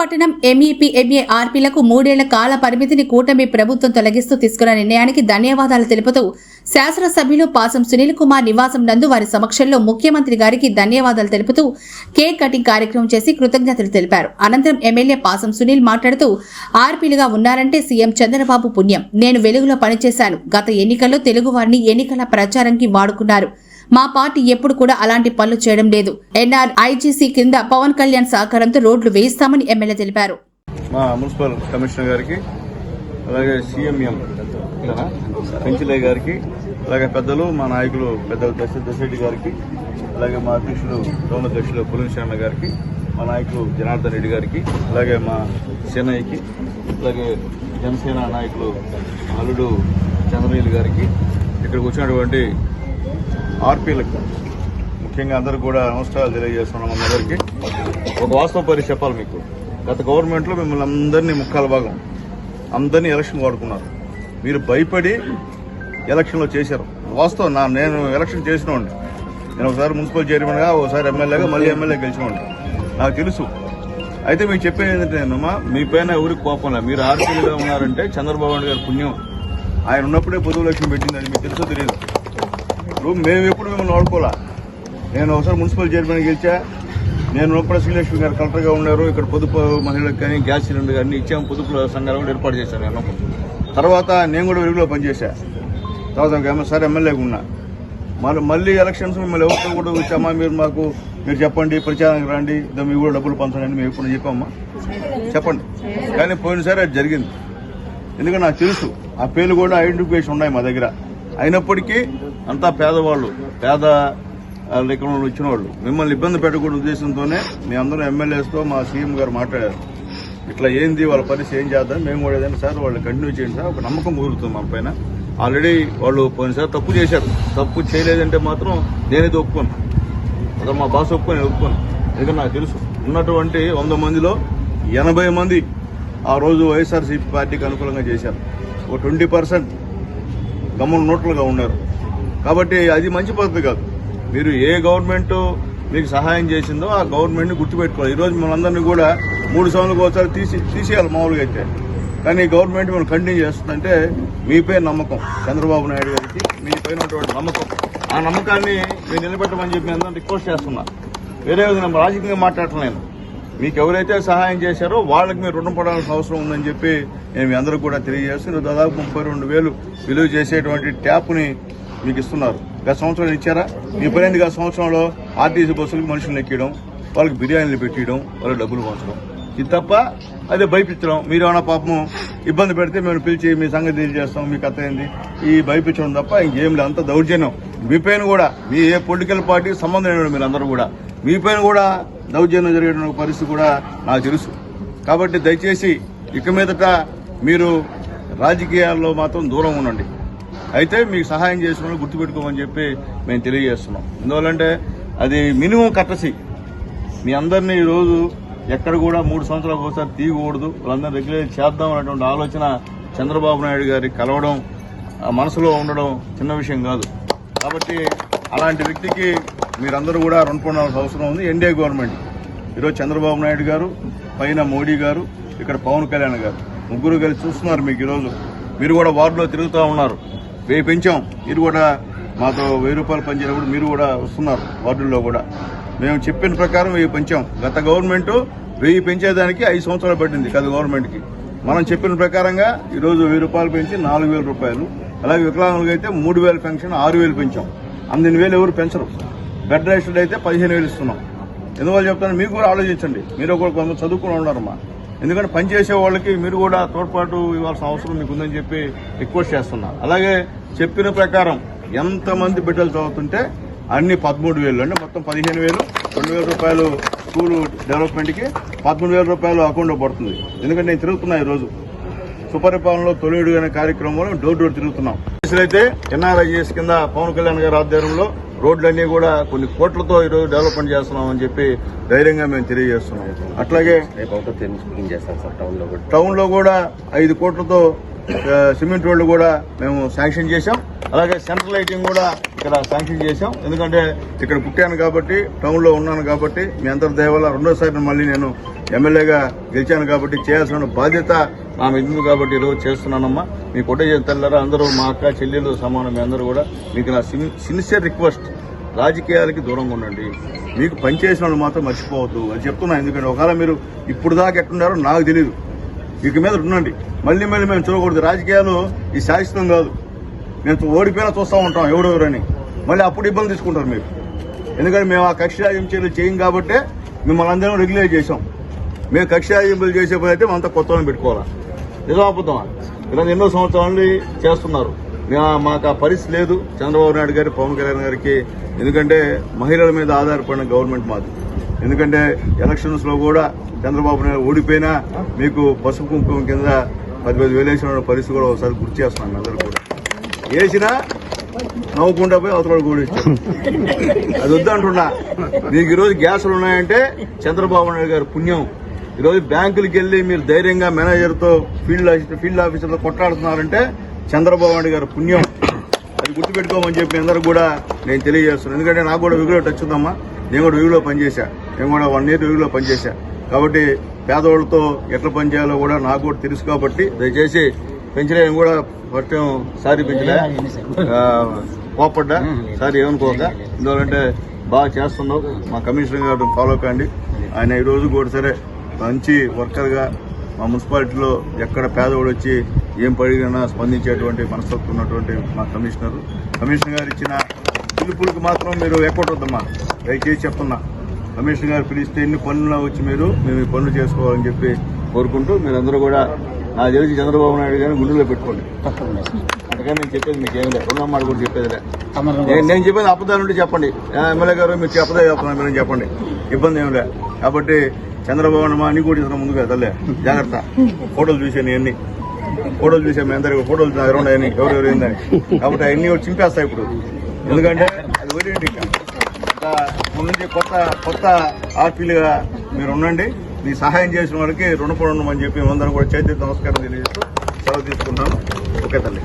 పట్టణం MEP MA ఆర్పీలకు మూడేళ్ళ కాల పరిమితిని కూటమి ప్రభుత్వం తొలగిస్తూ తీసుకున్న నిర్ణయానికి ధన్యవాదాలు తెలుపుతూ శాసనసభ్యులు పాసం సునీల్ కుమార్ నివాసం నందు వారి సమక్షంలో ముఖ్యమంత్రి గారికి ధన్యవాదాలు తెలుపుతూ కేక్ కటింగ్ కార్యక్రమం చేసి కృతజ్ఞతలు తెలిపారు. అనంతరం ఎమ్మెల్యే పాసం సునీల్ మాట్లాడుతూ ఆర్పీలుగా ఉన్నారంటే సీఎం చంద్రబాబు పుణ్యం. నేను వెలుగులో పనిచేశాను. గత ఎన్నికల్లో తెలుగువారిని ఎన్నికల ప్రచారంకి వాడుకున్నారు. మా పార్టీ ఎప్పుడు కూడా అలాంటి పనులు చేయడం లేదు. ఎన్ఆర్ ఐజీసీ కింద పవన్ కళ్యాణ్ సహకారంతో రోడ్లు వేయిస్తామని ఎమ్మెల్యే తెలిపారు. మా మున్సిపల్ కమిషనర్ గారికి అలాగే సీఎంఎం పెంచిలే గారికి అలాగే పెద్దలు మా నాయకులు పెద్దలు దశ దశరెడ్డి గారికి అలాగే మా అధ్యక్షులు గౌరవ అధ్యక్షులు పులిన శర్మ గారికి మా నాయకులు జనార్దన్ రెడ్డి గారికి అలాగే మా సేనయ్యకి అలాగే జనసేన నాయకులు అల్లుడు చంద్రనీల్ గారికి ఇక్కడికి వచ్చినటువంటి ఆర్పీలకు ముఖ్యంగా అందరూ కూడా నమస్కారాలు తెలియజేస్తున్నాం అందరికీ. ఒక వాస్తవ పరిస్థితి చెప్పాలి మీకు. గత గవర్నమెంట్లో మిమ్మల్ని అందరినీ ముక్కాల భాగం. అందరినీ ఎలక్షన్ వాడుకున్నారు. మీరు భయపడి ఎలక్షన్లో చేశారు. వాస్తవం నా నేను ఎలక్షన్ చేసినోండి నేను ఒకసారి మున్సిపల్ చైర్మన్గా ఒకసారి ఎమ్మెల్యేగా మళ్ళీ ఎమ్మెల్యే గెలిచినోండి నాకు తెలుసు. అయితే మీకు చెప్పేది ఏంటంటే నేనమ్మా మీ పైన ఎవరికి కోపం లేదు. మీరు ఆర్పీలుగా ఉన్నారంటే చంద్రబాబు నాయుడు గారి పుణ్యం. ఆయన ఉన్నప్పుడే పొదువు లక్ష్యం పెట్టిందని మీకు తెలుసో తెలియదు. ఇప్పుడు మేము ఎప్పుడు మిమ్మల్ని వాడుకోవాలా నేను ఒకసారి మున్సిపల్ చైర్మన్ గెలిచా. నేను ఉన్నప్పుడు శ్రీలక్ష్మి గారు కలెక్టర్గా ఉన్నారు. ఇక్కడ పొదుపు మహిళలకు కానీ గ్యాస్ సిలిండర్ కానీ ఇచ్చాము పొదుపు సంఘాలు కూడా ఏర్పాటు చేశాను నేను తర్వాత నేను కూడా వెలుగులో పనిచేశా. తర్వాత ఒక సార్ ఎమ్మెల్యేగా ఉన్నా. మళ్ళీ మళ్ళీ ఎలక్షన్స్ మిమ్మల్ని ఎవరితో కూడా వచ్చామా మీరు మాకు మీరు చెప్పండి ప్రచారానికి రండి. ఇదో మీ కూడా డబ్బులు పంచండి. మేము ఎప్పుడు చెప్పామా? చెప్పండి. కానీ పోయినసారి అది జరిగింది. ఎందుకంటే నాకు తెలుసు ఆ పేర్లు కూడా ఐడెంటిఫికేషన్ ఉన్నాయి మా దగ్గర. అయినప్పటికీ అంతా పేదవాళ్ళు పేద లెక్కలో వచ్చిన వాళ్ళు మిమ్మల్ని ఇబ్బంది పెట్టకూడదు ఉద్దేశంతోనే మీ అందరూ ఎమ్మెల్యేస్తో మా సీఎం గారు మాట్లాడారు. ఇట్లా ఏంది వాళ్ళ పరిస్థితి ఏం చేద్దాం? మేము కూడా ఏదైనా సార్ వాళ్ళు కంటిన్యూ చేయండి సార్ ఒక నమ్మకం కుదురుతుంది మన పైన. ఆల్రెడీ వాళ్ళు పోయినసారి తప్పు చేశారు. తప్పు చేయలేదంటే మాత్రం నేనేది ఒప్పుకోను. అదే మా బాస్ ఒప్పుకొని ఒప్పుకోను. ఎందుకంటే నాకు తెలుసు. ఉన్నటువంటి వంద మందిలో ఎనభై మంది ఆ రోజు వైఎస్ఆర్సీపీ పార్టీకి అనుకూలంగా చేశారు. ఒక ట్వంటీ పర్సెంట్ గమ్మున నోట్లుగా ఉన్నారు. కాబట్టి అది మంచి పద్ధతి కాదు. మీరు ఏ గవర్నమెంట్ మీకు సహాయం చేసిందో ఆ గవర్నమెంట్ని గుర్తుపెట్టుకోవాలి. ఈరోజు మనందరినీ కూడా మూడు సంవత్సరాలకు ఒకసారి తీసి తీసేయాలి మామూలుగా అయితే. కానీ గవర్నమెంట్ మనం కంటిన్యూ చేస్తుందంటే మీపై నమ్మకం. చంద్రబాబు నాయుడు గారికి మీపైన ఉన్నటువంటి నమ్మకం. ఆ నమ్మకాన్ని మీరు నిలబెట్టమని చెప్పి అందరిని రిక్వెస్ట్ చేస్తున్నా. వేరే విధంగా రాజకీయంగా మాట్లాడటం మీకు ఎవరైతే సహాయం చేశారో వాళ్ళకి మీరు రుణం పడాల్సిన అవసరం ఉందని చెప్పి నేను మీ అందరూ కూడా తెలియజేస్తున్నాను దాదాపు ముప్పై రెండు వేలు విలువ చేసేటువంటి ట్యాప్ని మీకు ఇస్తున్నారు. గత సంవత్సరం ఇచ్చారా? మీ పని గత సంవత్సరంలో ఆర్టీసీ బస్సులకు మనుషులు ఎక్కడం వాళ్ళకి బిర్యానీలు పెట్టడం వాళ్ళకి డబ్బులు పంచడం. ఇది తప్ప అదే భయపించడం మీరేమైనా పాపం ఇబ్బంది పెడితే మేము పిలిచి మీ సంగతి తెలియజేస్తాం మీ కథ ఏంది? ఈ భయపించడం తప్ప ఇంకేం లేదు. అంత దౌర్జన్యం. మీ పైన కూడా మీ ఏ పొలిటికల్ పార్టీకి సంబంధం లేని మీరు అందరూ కూడా మీ పైన కూడా దౌర్జన్యం జరిగిన పరిస్థితి కూడా నాకు తెలుసు. కాబట్టి దయచేసి ఇక మీదట మీరు రాజకీయాల్లో మాత్రం దూరం ఉండండి. అయితే మీకు సహాయం చేసిన వాళ్ళు గుర్తుపెట్టుకోమని చెప్పి మేము తెలియజేస్తున్నాం. ఎందువల్లంటే అది మినిమం కట్టసి మీ అందరినీ ఈరోజు ఎక్కడ కూడా మూడు సంవత్సరాలకు ఒకసారి తీయకూడదు. వాళ్ళందరూ రెగ్యులేట్ చేద్దాం అనేటువంటి ఆలోచన చంద్రబాబు నాయుడు గారి కలవడం ఆ మనసులో ఉండడం చిన్న విషయం కాదు. కాబట్టి అలాంటి వ్యక్తికి మీరందరూ కూడా రుణపడాల్సిన అవసరం ఉంది. NDA government. ఈరోజు చంద్రబాబు నాయుడు గారు పైన మోడీ గారు ఇక్కడ పవన్ కళ్యాణ్ గారు ముగ్గురు కలిసి చూస్తున్నారు మీకు ఈరోజు. మీరు కూడా వార్డులో తిరుగుతూ ఉన్నారు. వెయ్యి పెంచాం. మీరు కూడా మాతో వెయ్యి రూపాయలు పనిచేసినప్పుడు మీరు కూడా వస్తున్నారు వార్డుల్లో కూడా. మేము చెప్పిన ప్రకారం వెయ్యి పెంచాం. గత గవర్నమెంట్ వెయ్యి పెంచేదానికి ఐదు సంవత్సరాలు పట్టింది గత గవర్నమెంట్కి. మనం చెప్పిన ప్రకారంగా ఈరోజు వెయ్యి రూపాయలు పెంచి నాలుగు వేల రూపాయలు. అలాగే వికలాంగులకు అయితే మూడు వేల పెన్షన్ ఆరు వేలు పెంచాం. అందిన వేలు ఎవరు పెంచరు. బెడ్ రెస్టెడ్ అయితే పదిహేను వేలు ఇస్తున్నాం. ఎందువల్ల చెప్తాను మీకు కూడా ఆలోచించండి. మీరు కూడా కొంత చదువుకుని ఉన్నారమ్మా ఎందుకంటే పనిచేసే వాళ్ళకి మీరు కూడా తోడ్పాటు ఇవ్వాల్సిన అవసరం మీకు ఉందని చెప్పి రిక్వెస్ట్ చేస్తున్నా. అలాగే చెప్పిన ప్రకారం ఎంతమంది బిడ్డలు చదువుతుంటే అన్ని పదమూడు వేలు అంటే మొత్తం పదిహేను వేలు రెండు వేల రూపాయలు స్కూల్ డెవలప్మెంట్కి పదమూడు వేల రూపాయలు అకౌంట్లో పడుతుంది. ఎందుకంటే నేను తిరుగుతున్నా ఈరోజు. సుపరిపాలనలో తొలిడు అనే కార్యక్రమంలో డోర్ డోర్ తిరుగుతున్నాం. అయితే ఎన్ఆర్ఐఎస్ కింద పవన్ కళ్యాణ్ గారి ఆధ్వర్యంలో రోడ్లన్నీ కూడా కొన్ని కోట్లతో ఈరోజు డెవలప్మెంట్ చేస్తున్నామని చెప్పి ధైర్యంగా మేము తెలియజేస్తున్నాం. అట్లాగే రేపు అవుతో బుకింగ్ చేస్తాం సార్? టౌన్లో కూడా. ఐదు కోట్లతో సిమెంట్ రోడ్లు కూడా మేము శాంక్షన్ చేశాం. అలాగే సెంట్రల్ లైటింగ్ కూడా ఇక్కడ శాంక్షన్ చేశాం. ఎందుకంటే ఇక్కడ పుట్టాను కాబట్టి టౌన్లో ఉన్నాను కాబట్టి మీ అందరి దయవల్ల రెండోసారి మళ్ళీ నేను ఎమ్మెల్యేగా గెలిచాను కాబట్టి చేయాల్సిన బాధ్యత నా మీద ఉంది కాబట్టి ఈరోజు చేస్తున్నానమ్మా. మీ కొట్టే తల్లారా అందరూ మా అక్క చెల్లెలు సమానం మీ అందరూ కూడా మీకు నా సిన్సియర్ రిక్వెస్ట్ రాజకీయాలకి దూరంగా ఉండండి. మీకు పనిచేసిన వాళ్ళు మాత్రం మర్చిపోవద్దు. అని చెప్తున్నా ఎందుకంటే ఒకవేళ మీరు ఇప్పుడు దాకా ఎక్కడున్నారో నాకు తెలియదు ఇక మీద ఉండండి. మళ్ళీ మళ్ళీ మేము చూడకూడదు. రాజకీయాలు ఈ శాశ్వతం కాదు. మేము ఓడిపోయినా చూస్తూ ఉంటాం ఎవరెవరని. మళ్ళీ అప్పుడు ఇబ్బంది తీసుకుంటారు మీరు. ఎందుకంటే మేము ఆ కక్ష రాజ్యం చేయం కాబట్టి మిమ్మల్ని అందరం రెగ్యులేట్ చేసాం మేము కక్ష రాజ్యంపులు చేసే పని అయితే అంతా కొత్త పెట్టుకోవాలా? నిజం ఇలా ఎన్నో సంవత్సరాలు చేస్తున్నారు. మాకు ఆ పరిస్థితి లేదు. చంద్రబాబు నాయుడు గారి పవన్ కళ్యాణ్ గారికి. ఎందుకంటే మహిళల మీద ఆధారపడిన గవర్నమెంట్ మాది. ఎందుకంటే ఎలక్షన్స్లో కూడా చంద్రబాబు నాయుడు ఓడిపోయినా మీకు పసుపు కుంకుమ కింద పది పది వేలు వేసిన పరిస్థితి కూడా ఒకసారి గుర్తు చేస్తున్నాను అందరూ కూడా. వేసినా నవ్వుకుంటా పోయి అవతల కూడా అది వద్దంటున్నా నీకు ఈరోజు గ్యాసులు ఉన్నాయంటే చంద్రబాబు నాయుడు గారి పుణ్యం. ఈరోజు బ్యాంకులకు వెళ్ళి మీరు ధైర్యంగా మేనేజర్తో ఫీల్డ్ ఆఫీసర్ ఫీల్డ్ ఆఫీసర్తో కొట్లాడుతున్నారంటే చంద్రబాబు నాయుడు గారి పుణ్యం. అది గుర్తుపెట్టుకోమని చెప్పి అందరూ కూడా నేను తెలియజేస్తున్నాను. ఎందుకంటే నాకు కూడా విగులో టచ్ ఉందమ్మా. నేను కూడా విగులో పనిచేశా. నేను కూడా వన్ ఇయర్ విగులో పనిచేశా. కాబట్టి పేదవాళ్ళతో ఎట్లా పనిచేయాలో కూడా నాకు కూడా తెలుసు కాబట్టి దయచేసి పెంచలే కూడా టైం సారీ పెంచలే. కోపడ్డా? సారీ ఏమనుకోక ఎందుకంటే బాగా చేస్తున్నావు. మా కమిషనర్ గారు ఫాలో కండి. ఆయన ఈ రోజు కూడా సరే మంచి వర్కర్గా మా మున్సిపాలిటీలో ఎక్కడ పేదవాడు వచ్చి ఏం పడిగినా స్పందించేటువంటి మనస్తత్వం ఉన్నటువంటి మా కమిషనర్. కమిషనర్ గారు ఇచ్చిన పిలుపులకు మాత్రం మీరు ఎక్కొట్టొద్దమ్మా దయచేసి చెప్తున్నా. కమిషనర్ గారు పిలిస్తే ఎన్ని పనులు వచ్చి మీరు మేము ఈ పనులు చేసుకోవాలని చెప్పి కోరుకుంటూ మీరందరూ కూడా నాకు తెలిసి చంద్రబాబు నాయుడు గారిని గుండెలో పెట్టుకోండి. అందుకని నేను చెప్పేది మీకు ఏం లేదు. రెండు మాట కూడా చెప్పేదిలే నేను నేను చెప్పేది అబద్ధాలు ఉంటే చెప్పండి. ఎమ్మెల్యే గారు మీరు చెప్పదే చెప్తున్నారు మీరు చెప్పండి. ఇబ్బంది ఏం లే. కాబట్టి చంద్రబాబు నాయుడు అన్ని కూడా ఇతను ముందుగా తల్లే జాగ్రత్త. ఫోటోలు చూసాను ఇవన్నీ. ఫోటోలు చూసాము మీ అందరికి ఫోటోలు నా దగ్గర ఉన్నాయని ఎవరెవరు ఏందని. కాబట్టి అవన్నీ కూడా చింపేస్తాయి ఇప్పుడు. ఎందుకంటే అది వదిలేండి ఇంకా? ఇంకా ముందు నుంచి కొత్త కొత్త ఆర్పీలుగా మీరు ఉండండి. మీ సహాయం చేసిన వాడికి రుణపడి అని చెప్పి అందరం కూడా చేతి నమస్కారం తెలియజేస్తూ సెలవు తీసుకుంటాను ఓకే తల్లి.